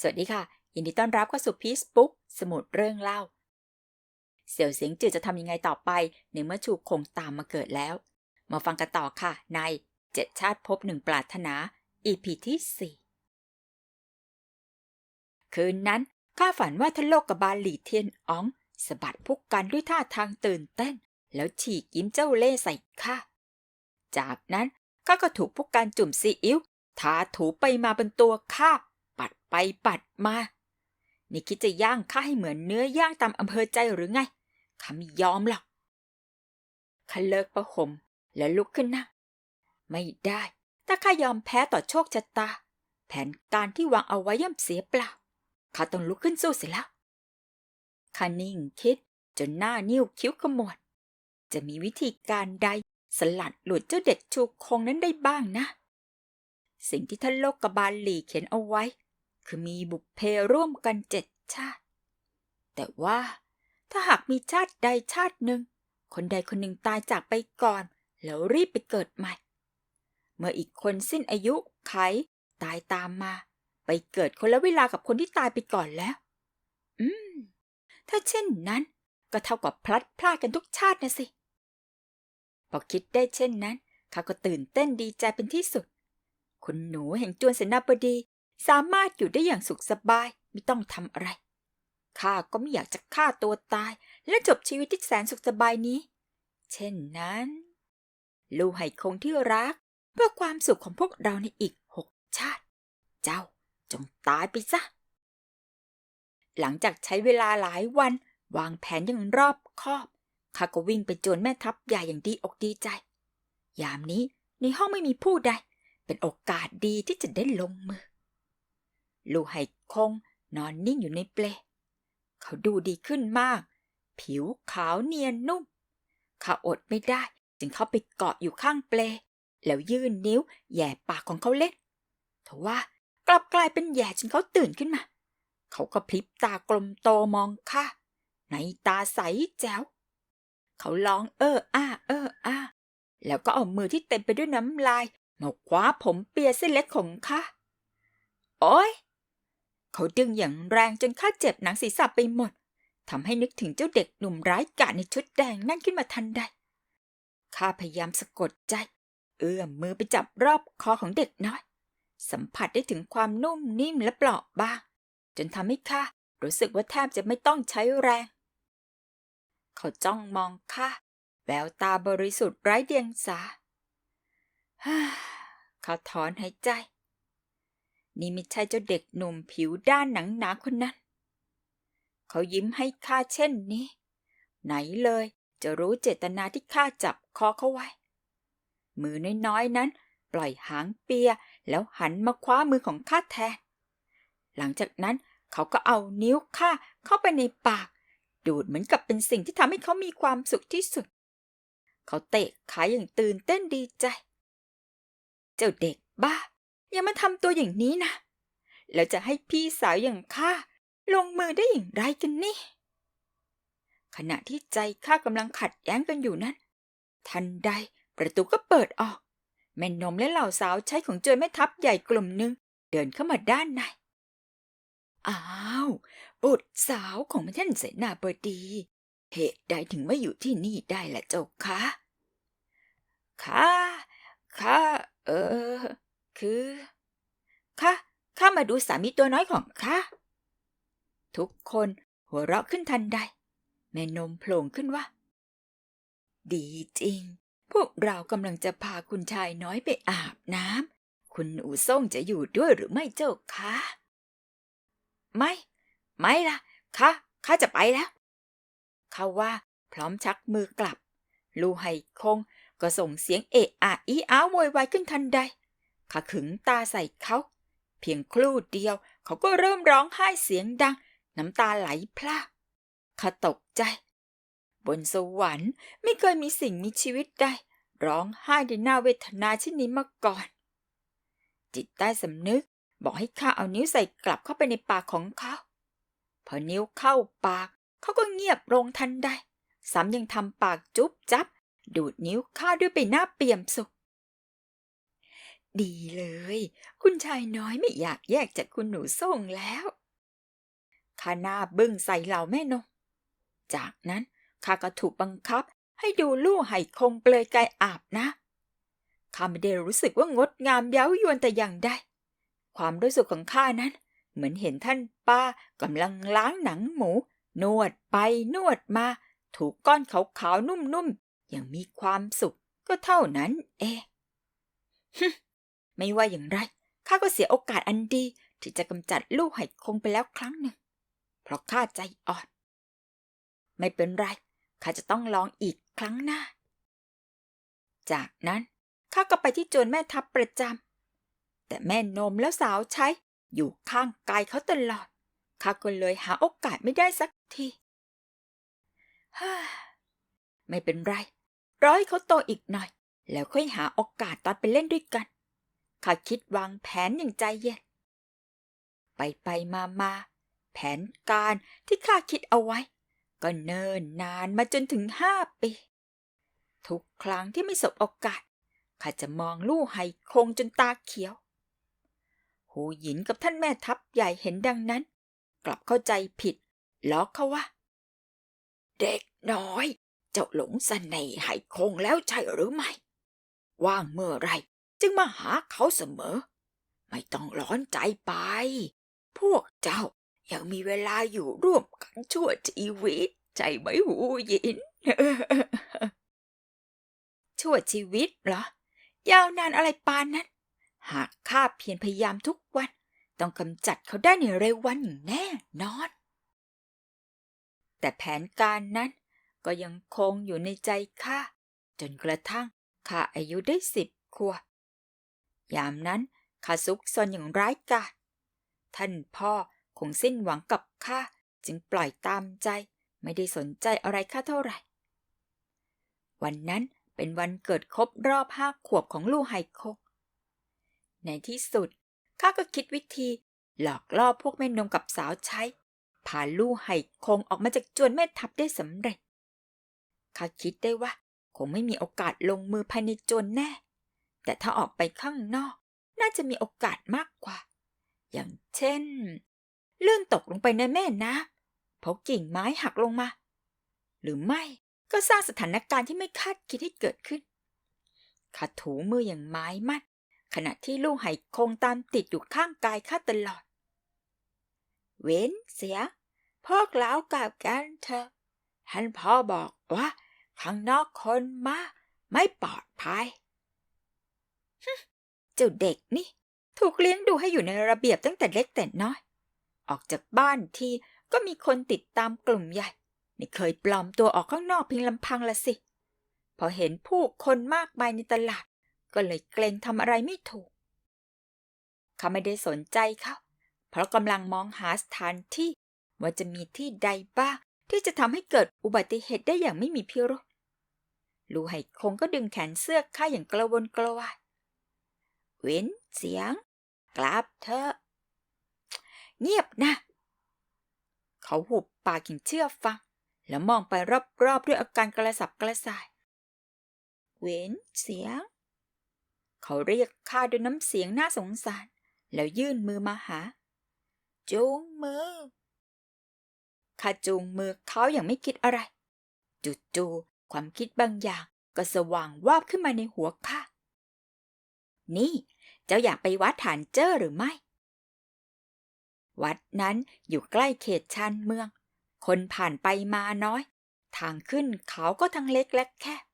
สวัสดีค่ะ ยินดีต้อนรับเข้าสู่พีซบุ๊กสมุดเรื่องเล่า เสี่ยวเสียงจืดจะทำยังไงต่อไปในเมื่อชูคงตามมาเกิดแล้ว มาฟังกันต่อค่ะ ในเจ็ดชาติพบหนึ่งปรารถนา EP ที่สี่คืนนั้นข้าฝันว่าท่านโลกกบาลหลีเทียนอ๋องสะบัดพุกกันด้วยท่าทางตื่นเต้น แล้วฉีกยิ้มเจ้าเล่ใส่ข้าจากนั้นข้าก็ถูกพุกกันจุ่มซีอิ๊วทาถูไปมาบนตัวข้า ปัดไปปัดมา นี่คิดจะย่างข้าให้เหมือนเนื้อย่างตามอำเภอใจหรือไงข้าไม่ยอมหรอกข้าเลิกประหมแล้วลุกขึ้นนั่งไม่ได้ ถ้าข้ายอมแพ้ต่อโชคชะตา แผนการที่วางเอาไว้ย่อมเสียเปล่า ข้าต้องลุกขึ้นสู้เสียแล้วข้านิ่งคิดจนหน้านิ้วคิ้วขมวด จะมีวิธีการใดสลัดหลุดเจ้าเด็กชูคงนั้นได้บ้างนะ สิ่งที่ท่านโลกกบาลหลีเขียนเอาไว้ คือมีบุพเพร่วมกันเจ็ดชาติ แต่ว่าถ้าหากมีชาติใดชาติหนึ่ง คนใดคนหนึ่งตายจากไปก่อน แล้วรีบไปเกิดใหม่ เมื่ออีกคนสิ้นอายุไขตายตามมา ไปเกิดคนละเวลากับคนที่ตายไปก่อนแล้ว อืม ถ้าเช่นนั้น ก็เท่ากับพลัดพรากกันทุกชาตินะสิ พอคิดได้เช่นนั้นข้าก็ตื่นเต้นดีใจเป็นที่สุด คุณหนูแห่งจวนเสนาบดี สามารถอยู่ได้อย่างสุขสบายไม่ต้องทำอะไร ข้าก็ไม่อยากจะฆ่าตัวตาย และจบชีวิตที่แสนสุขสบายนี้ เช่นนั้น ลูกให้คงที่รัก เพื่อความสุขของพวกเราในอีกหกชาติ เจ้าจงตายไปซะ หลังจากใช้เวลาหลายวัน วางแผนอย่างรอบคอบข้าก็วิ่งไปโจนแม่ทัพใหญ่อย่างดีอกดีใจ ยามนี้ในห้องไม่มีผู้ใด เป็นโอกาสดีที่จะได้ลงมือ ลูไหคงนอนนิ่งอยู่ในเปล เขาดูดีขึ้นมาก ผิวขาวเนียนนุ่ม ข้าอดไม่ได้ จึงเข้าไปเกาะอยู่ข้างเปล แล้วยื่นนิ้วแย่ปากของเขาเล่นทว่ากลับกลายเป็นแย่จนเขาตื่นขึ้นมา เขาก็พลิบตากลมโตมองข้าในตาใสแจ๋ว เขาร้องเอออ้า เอออ้า แล้วก็เอามือที่เต็มไปด้วยน้ำลายมาคว้าผมเปียเส้นเล็กของข้า โอ้ย เขาดึงอย่างแรงจนข้าเจ็บหนังศีรษะไปหมดทำให้นึกถึงเจ้าเด็กหนุ่มร้ายกาจในชุดแดงนั่นขึ้นมาทันใดข้าพยายามสะกดใจ เอื้อมมือไปจับรอบคอของเด็กน้อย สัมผัสได้ถึงความนุ่มนิ่มและเปราะบาง จนทำให้ข้ารู้สึกว่าแทบจะไม่ต้องใช้แรง เขาจ้องมองข้าแววตาบริสุทธิ์ไร้เดียงสาฮ่าเขาถอนหายใจ นี่ไม่ใช่เจ้าเด็กหนุ่มผิวด้านหนังหนาคนนั้น เขายิ้มให้ข้าเช่นนี้ ไหนเลยจะรู้เจตนาที่ข้าจับคอเขาไว้ มือน้อยๆนั้น ปล่อยหางเปียแล้วหันมาคว้ามือของข้าแทน หลังจากนั้นเขาก็เอานิ้วข้าเข้าไปในปาก ดูดเหมือนกับเป็นสิ่งที่ทำให้เขามีความสุขที่สุด เขาเตะขาอย่างตื่นเต้นดีใจ เจ้าเด็กบ้า อย่ามาทำตัวอย่างนี้นะ แล้วจะให้พี่สาวอย่างข้าลงมือได้อย่างไรกันนี่ ขณะที่ใจข้ากำลังขัดแย้งกันอยู่นั้น ทันใดประตูก็เปิดออก แม่นมและเหล่าสาวใช้ของเจอแม่ทัพใหญ่กลุ่มหนึ่งเดินเข้ามาด้านใน อ้าวบุตรสาวของท่านเสนาบดี เหตุใดถึงมาอยู่ที่นี่ได้ล่ะเจ้าคะข้าข้าเออ คือข้าข้ามาดูสามีตัวน้อยของข้าทุกคนหัวเราะขึ้นทันใด แม่นมโผล่ขึ้นว่า ดีจริง พวกเรากำลังจะพาคุณชายน้อยไปอาบน้ำคุณหนูส่งจะอยู่ด้วยหรือไม่เจ้าคะไม่ ไม่ล่ะข้าข้าจะไปแล้วเขาว่าพร้อมชักมือกลับ ลูไฮคงก็ส่งเสียงเอะอะอีอ้าวโวยวายขึ้นทันใด ข้าขึงตาใส่เขา เพียงครู่เดียว เขาก็เริ่มร้องไห้เสียงดัง น้ำตาไหลพลาข้าตกใจ บนสวรรค์ไม่เคยมีสิ่งมีชีวิตใดร้องไห้ด้วยน่าเวทนาเช่นนี้มาก่อน จิตใต้สำนึกบอกให้ข้าเอานิ้วใส่กลับเข้าไปในปากของเขา พอนิ้วเข้าปาก เขาก็เงียบลงทันใดซ้ำยังทำปากจุ๊บจับ ดูดนิ้วข้าด้วยใบหน้าเปี่ยมสุข ดีเลย คุณชายน้อยไม่อยากแยกจากคุณหนูส่งแล้วข้าหน้าบึ้งใส่เหล่าแม่นมจากนั้นข้าก็ถูกบังคับให้ดูลู่ไหคงเปลยกายอาบนะข้าไม่ได้รู้สึกว่างดงามเย้ายวนแต่อย่างใด ความรู้สึกของข้านั้น เหมือนเห็นท่านป้ากำลังล้างหนังหมู นวดไปนวดมา ถูกก้อนขาวๆนุ่มๆอย่างมีความสุขก็เท่านั้นเอง ไม่ว่าอย่างไรข้าก็เสียโอกาสอันดี ที่จะกำจัดลูกไหคงไปแล้วครั้งหนึ่ง เพราะข้าใจอ่อน ไม่เป็นไรข้าจะต้องลองอีกครั้งหน้า จากนั้นข้าก็ไปที่โจวนแม่ทัพประจำแต่แม่นมแล้วสาวใช้อยู่ข้างกายเขาตลอดข้าก็เลยหาโอกาสไม่ได้สักทีฮ่าไม่เป็นไร ร้อยเขาโตอีกหน่อย แล้วค่อยหาโอกาสตอนไปเล่นด้วยกัน ข้าคิดวางแผนอย่างใจเย็น ไปไปมามาแผนการที่ข้าคิดเอาไว้ ก็เนิ่นนานมาจนถึงห้าปี ทุกครั้งที่ไม่สบโอกาสข้าจะมองลู่ไห่คงจนตาเขียว หูหยินกับท่านแม่ทัพใหญ่เห็นดังนั้น กลับเข้าใจผิดล้อเขาว่า เด็กน้อย เจ้าหลงเสน่ห์ไห่คงแล้วใช่หรือไม่ ว่างเมื่อไร จึงมาหาเขาเสมอ ไม่ต้องร้อนใจไป พวกเจ้ายังมีเวลาอยู่ร่วมกันชั่วชีวิต ใจไหมหูหยิน ชั่วชีวิตเหรอ ยาวนานอะไรปานนั้น หากข้าเพียรพยายามทุกวัน ต้องกำจัดเขาได้ในเร็ววันอย่างแน่นอน แต่แผนการนั้นก็ยังคงอยู่ในใจข้าจนกระทั่งข้าอายุได้สิบขวบ ยามนั้นข้าซุกซนอย่างร้ายกาจท่านพ่อคงสิ้นหวังกับข้าจึงปล่อยตามใจ ไม่ได้สนใจอะไรข้าเท่าไหร่ วันนั้นเป็นวันเกิดครบรอบห้าขวบของลู่ไฮโคในที่สุดข้าก็คิดวิธีหลอกล่อพวกแม่นมกับสาวใช้พาลู่ไห่คงออกมาจากจวนแม่ทัพได้สำเร็จ ข้าคิดได้ว่า คงไม่มีโอกาสลงมือภายในจวนแน่ แต่ถ้าออกไปข้างนอก น่าจะมีโอกาสมากกว่า อย่างเช่น ลื่นตกลงไปในแม่น้ำเพราะกิ่งไม้หักลงมา หรือไม่ก็สร้างสถานการณ์ที่ไม่คาดคิดให้เกิดขึ้นข้าถูมืออย่างไม้มั่นขณะที่ลูกไหคงตามติดอยู่ข้างกายข้าตลอด เว้นเสีย พวกเรากลับกันเถอะท่านพ่อบอกว่า ข้างนอกคนมากไม่ปลอดภัย เจ้าเด็กนี่ ถูกเลี้ยงดูให้อยู่ในระเบียบตั้งแต่เล็กแต่น้อย ออกจากบ้านทีก็มีคนติดตามกลุ่มใหญ่ไม่เคยปลอมตัวออกข้างนอกเพียงลำพังละสิ พอเห็นผู้คนมากมายในตลาด ก็เลยเกรงทำอะไรไม่ถูก เขาไม่ได้สนใจเขาเพราะกำลังมองหาสถานที่ว่าจะมีที่ใดบ้างที่จะทำให้เกิดอุบัติเหตุได้อย่างไม่มีพิรุษลูไหคงก็ดึงแขนเสื้อข้าอย่างกระวนกระวาย ว้นเสียง กลับเถอะเงียบนะ เขาหุบปากอย่างเชื่อฟัง แล้วมองไปรอบๆด้วยอาการกระสับกระส่าย เว้นเสียง เขาเรียกข้าด้วยน้ำเสียงน่าสงสาร แล้วยื่นมือมาหา จูงมือข้าจูงมือเขาอย่างไม่คิดอะไร จู่ๆความคิดบางอย่างก็สว่างวาบขึ้นมาในหัวข้า นี่ เจ้าอยากไปวัดฐานเจ้อหรือไม่ วัดนั้นอยู่ใกล้เขตชานเมือง คนผ่านไปมาน้อย ทางขึ้นเขาก็ทั้งเล็กและแคบ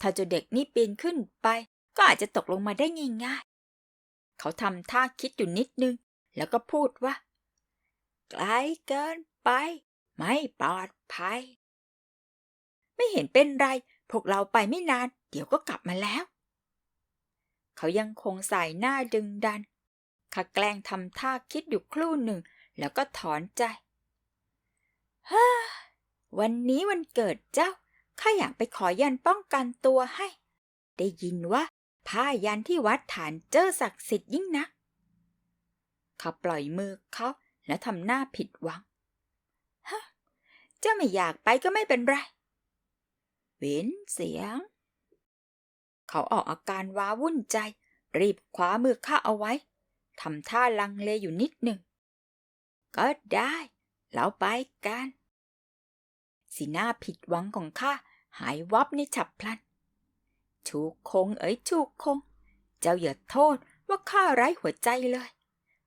ถ้าเจ้าเด็กนี่ปีนขึ้นไป ก็อาจจะตกลงมาได้ง่ายๆ เขาทำท่าคิดอยู่นิดนึง แล้วก็พูดว่า ไกลเกินไป ไม่ปลอดภัย ไม่เห็นเป็นไร พวกเราไปไม่นาน เดี๋ยวก็กลับมาแล้ว เขายังคงใส่หน้าดึงดันข้าแกล้งทำท่าคิดอยู่ครู่หนึ่ง แล้วก็ถอนใจฮ่าวันนี้วันเกิดเจ้าข้าอยากไปขอยันป้องกันตัวให้ ได้ยินว่าผ้ายันที่วัดฐานเจอศักดิ์สิทธิ์ยิ่งนักข้าปล่อยมือเขาและทำหน้าผิดหวังฮะเจ้าไม่อยากไปก็ไม่เป็นไร เว้นเสียง เขาออกอาการว้าวุ่นใจ รีบคว้ามือข้าเอาไว้ทำท่าลังเลอยู่นิดหนึ่ง ก็ได้เราไปกัน สีหน้าผิดหวังของข้าหายวับในฉับพลัน ชูคงเอ๋ยชูคง เจ้าอย่าโทษว่าข้าไร้หัวใจเลย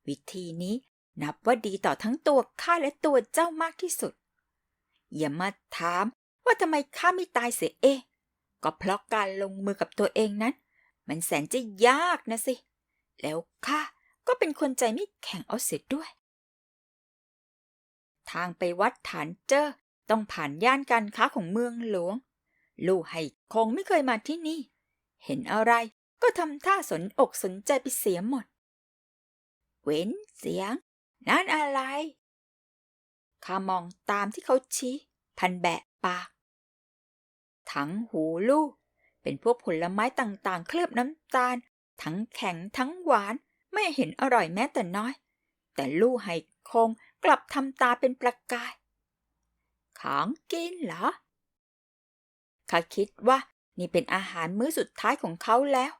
วิธีนี้นับว่าดีต่อทั้งตัวข้าและตัวเจ้ามากที่สุด อย่ามาถามว่าทำไมข้าไม่ตายเสียเอง ก็เพราะการลงมือกับตัวเองนั้น มันแสนจะยากนะสิ แล้วข้าก็เป็นคนใจไม่แข็งเอาเสียด้วย ทางไปวัดฐานเจอต้องผ่านย่านการค้าของเมืองหลวง ลู่ไห่คงไม่เคยมาที่นี่ เห็นอะไรก็ทำท่าสนอกสนใจไปเสียหมด เว้นเสียง นั่นอะไรข้ามองตามที่เขาชี้ พันแบะปาก ทั้งหูลูก เป็นพวกผลไม้ต่างๆ เคลือบน้ำตาล ทั้งแข็งทั้งหวาน ไม่เห็นอร่อยแม้แต่น้อย แต่ลู่ไห่คงกลับทำตาเป็นประกาย ของกินเหรอข้าคิดว่านี่เป็นอาหารมื้อสุดท้ายของเขาแล้ว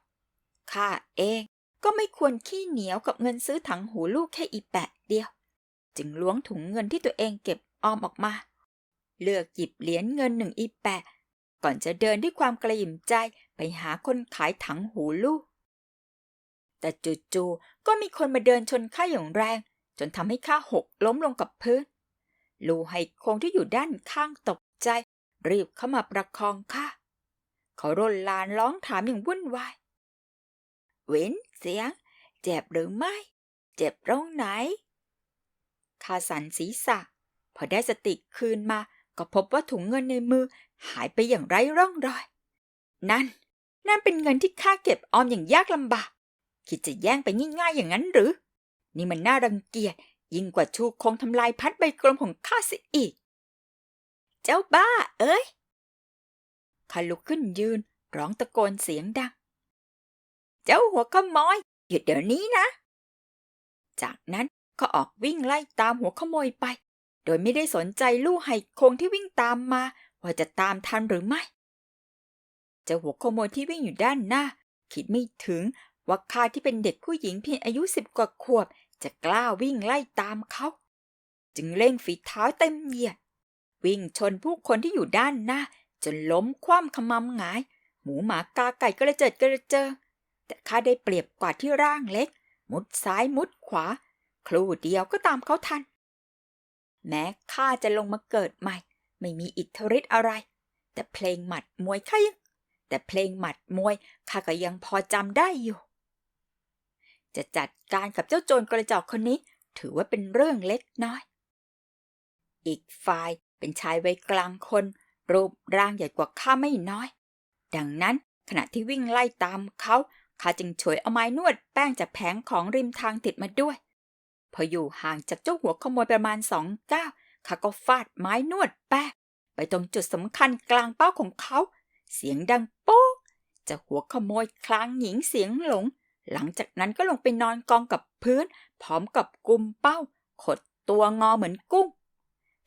ข้าเองก็ไม่ควรขี้เหนียวกับเงินซื้อถังหูลูกแค่อีแปะเดียว จึงล้วงถุงเงินที่ตัวเองเก็บออมออกมา เลือกหยิบเหรียญเงินหนึ่งอีแปะ ก่อนจะเดินด้วยความกระหยิ่มใจไปหาคนขายถังหูลูก แต่จู่ๆก็มีคนมาเดินชนข้าอย่างแรง จนทำให้ข้าหกล้มลงกับพื้น ลูไฮคงที่อยู่ด้านข้างตกใจ รีบเข้ามาประคองข้าเขาร่นลานร้องถามอย่างวุ่นวายเว้นเสียง เจ็บหรือไม่ เจ็บตรงไหนข้าสันศีรษะ พอได้สติคืนมาก็พบว่าถุงเงินในมือ หายไปอย่างไร้ร่องรอย นั่น นั่นเป็นเงินที่ข้าเก็บออมอย่างยากลำบาก คิดจะแย่งไปง่ายๆอย่างนั้นหรือ นี่มันน่ารังเกียจยิ่งกว่าชูคงทำลายพัดใบกลมของข้าเสียอีก เจ้าบ้า เอ้ยข้าลุกขึ้นยืน ร้องตะโกนเสียงดัง เจ้าหัวขโมยหยุดเดี๋ยวนี้นะ จากนั้นก็ออกวิ่งไล่ตามหัวขโมยไป โดยไม่ได้สนใจลู่ไห่คงที่วิ่งตามมา ว่าจะตามทันหรือไม่เจ้าหัวขโมยที่วิ่งอยู่ด้านหน้า คิดไม่ถึงว่าข้าที่เป็นเด็กผู้หญิงเพียงอายุสิบกว่าขวบ จะกล้าวิ่งไล่ตามเขา จึงเร่งฝีเท้าเต็มเหยียด วิ่งชนผู้คนที่อยู่ด้านหน้า จนล้มคว่ำขมำหงาย หมูหมากาไก่กระเจิดกระเจิงแต่ข้าได้เปรียบกว่าที่ร่างเล็ก มุดซ้ายมุดขวา ครู่เดียวก็ตามเขาทัน แม้ข้าจะลงมาเกิดใหม่ ไม่มีอิทธิฤทธิ์อะไร แต่เพลงหมัดมวยข้ายังแต่เพลงหมัดมวยข้าก็ยังพอจำได้อยู่ จะจัดการกับเจ้าโจรกระจอกคนนี้ ถือว่าเป็นเรื่องเล็กน้อย อีกฝ่ายเป็นชายวัยกลางคน รูปร่างใหญ่กว่าข้าไม่น้อย ดังนั้นขณะที่วิ่งไล่ตามเขาข้าจึงฉวยเอาไม้นวดแป้งจากแผงของริมทางติดมาด้วย พออยู่ห่างจากเจ้าหัวขโมยประมาณสองก้าว ข้าก็ฟาดไม้นวดแป้งไปตรงจุดสำคัญกลางเป้าของเขา เสียงดังโป๊กจะหัวขโมยคลางหญิงเสียงหลง หลังจากนั้นก็ลงไปนอนกองกับพื้น พร้อมกับกุมเป้า ขดตัวงอเหมือนกุ้ง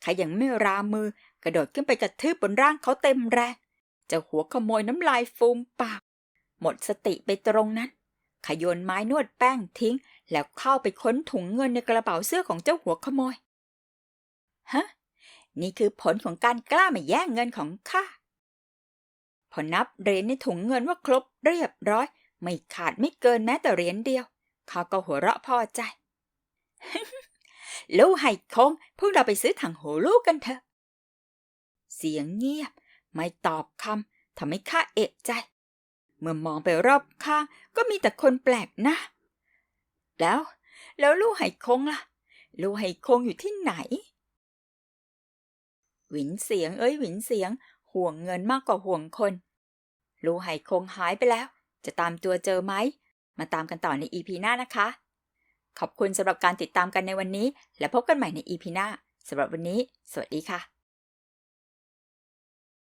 ข้ายังไม่รามือกระโดดขึ้นไปกระทืบบนร่างเขาเต็มแรงจะหัวขโมยน้ำลายฟูมปาก หมดสติไปตรงนั้นขยนไม้นวดแป้งทิ้ง แล้วเข้าไปค้นถุงเงินในกระเป๋าเสื้อของเจ้าหัวขโมย ฮะ นี่คือผลของการกล้ามาแย่งเงินของข้า พอนับเหรียญในถุงเงินว่าครบเรียบร้อย ไม่ขาดไม่เกินแม้แต่เหรียญเดียว เขาก็หัวเราะพอใจ ลูกไห่คง พวกเราไปซื้อถังหูลูกกันเถอะ เสียงเงียบ ไม่ตอบคำทำให้ข้าเอะใจ เมื่อมองไปรอบข้างก็มีแต่คนแปลกหน้า แล้ว แล้วลูกไห่คงล่ะ ลูกไห่คงอยู่ที่ไหน หวินเสียง เอ้ยหวินเสียง ห่วงเงินมากกว่าห่วงคนลูไหคงหายไปแล้ว จะตามตัวเจอไหม มาตามกันต่อในอีพีหน้านะคะ ขอบคุณสำหรับการติดตามกันในวันนี้ และพบกันใหม่ในอีพีหน้าสำหรับวันนี้ สวัสดีค่ะ